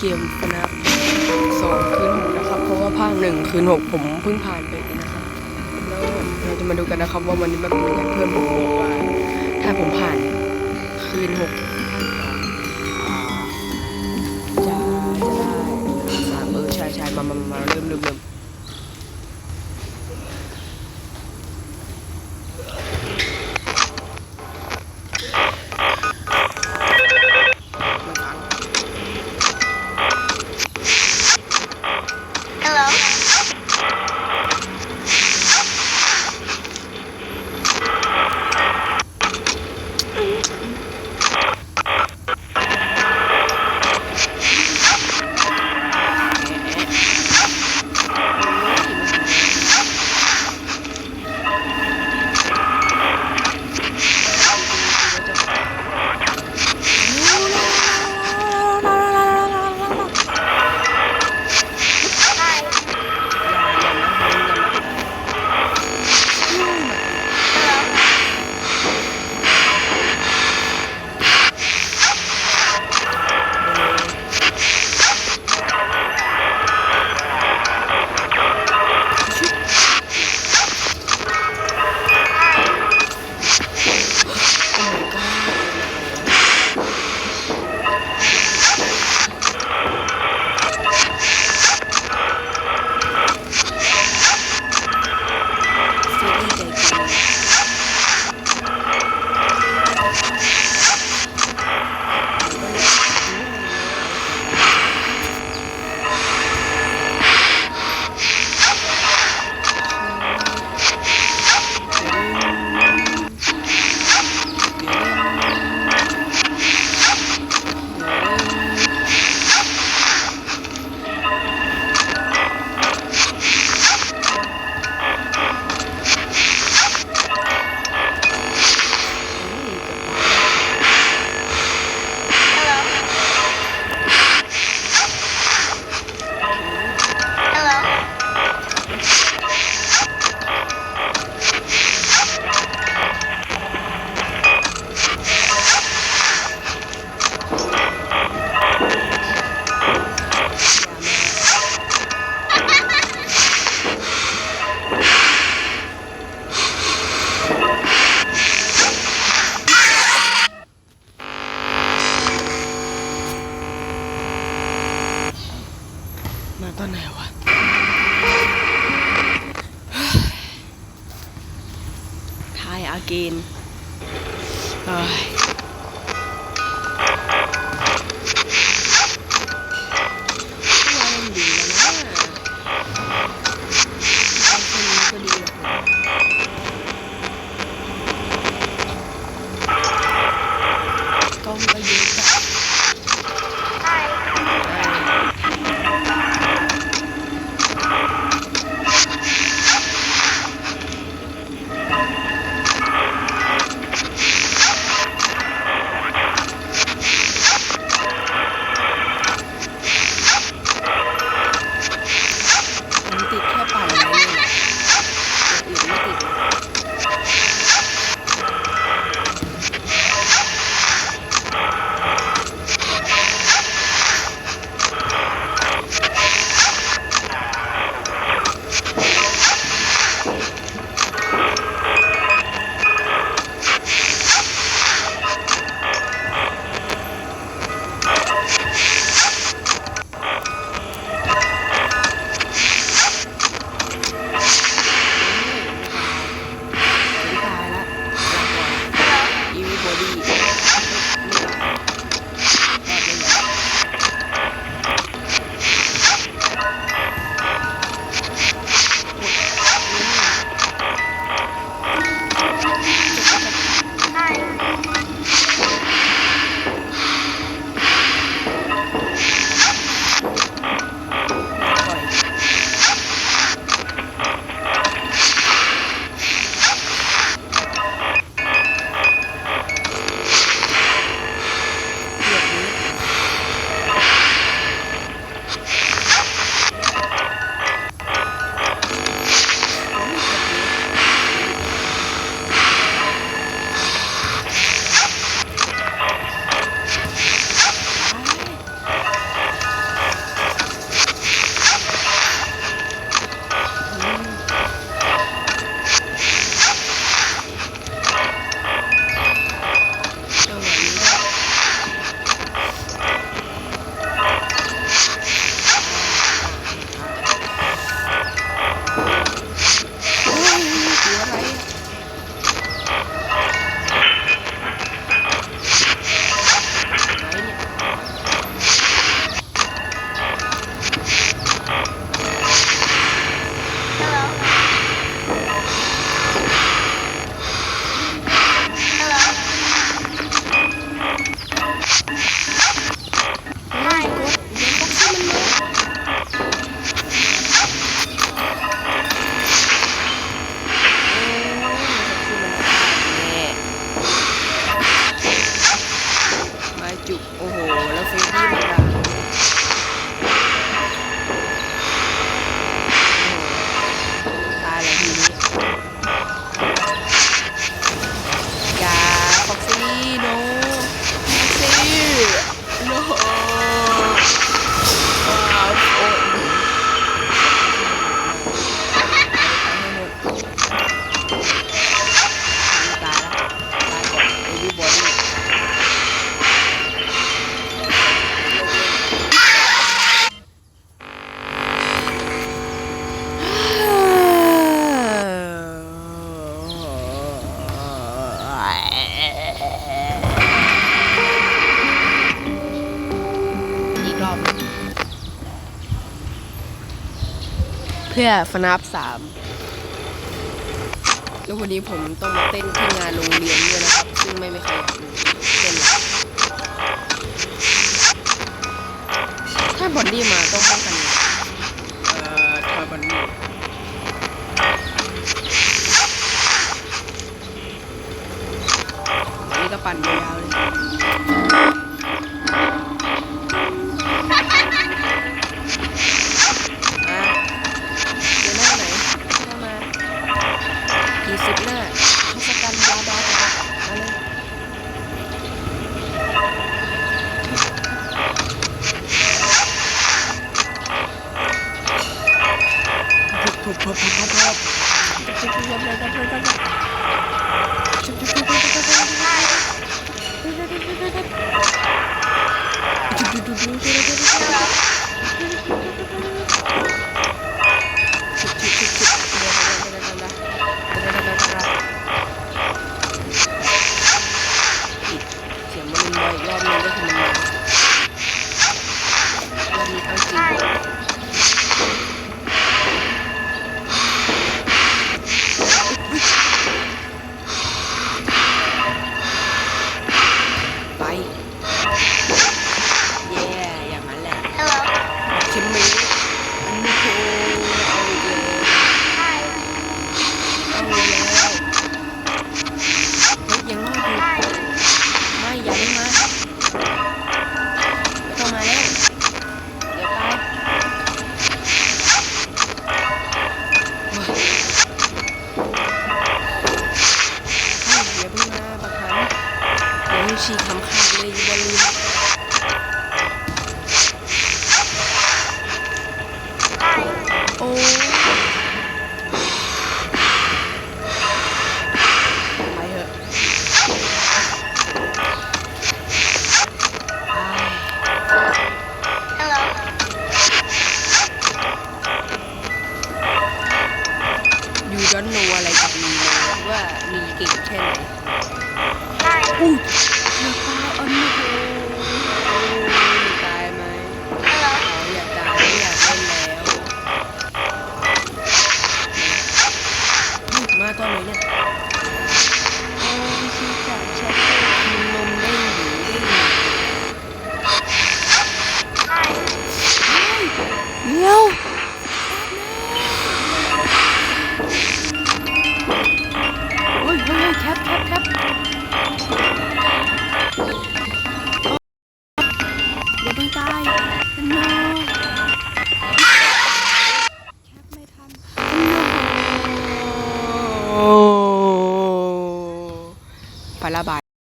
เกมฟนาสองคืนหกนะครับ เพราะว่าภาคหนึ่งคืนหกผมเพิ่งผ่านไปเองนะครับ แล้วเราจะมาดูกันนะครับ ว่าวันนี้มันเป็นยังไงเพื่อนผมบอกว่า ถ้าผมผ่านคืนหกจะจะได้สามเออใช่ใช่มามามามาเริ่มเริ่มเริ่ม ตอนไหนวะทายอาเกนเฮ้ย เพื่อฟนับสามแล้ววันนี้ผมต้องมาเต้นที่งานโรงเรียนด้วยนะครับ ซึ่งไม่มีใครเต้นถ้าบอนนี่มาต้องป้องกันไงเอ่อทอยบอนนี่นี่ก็ปั่นยาวเลย মানুষই খামখা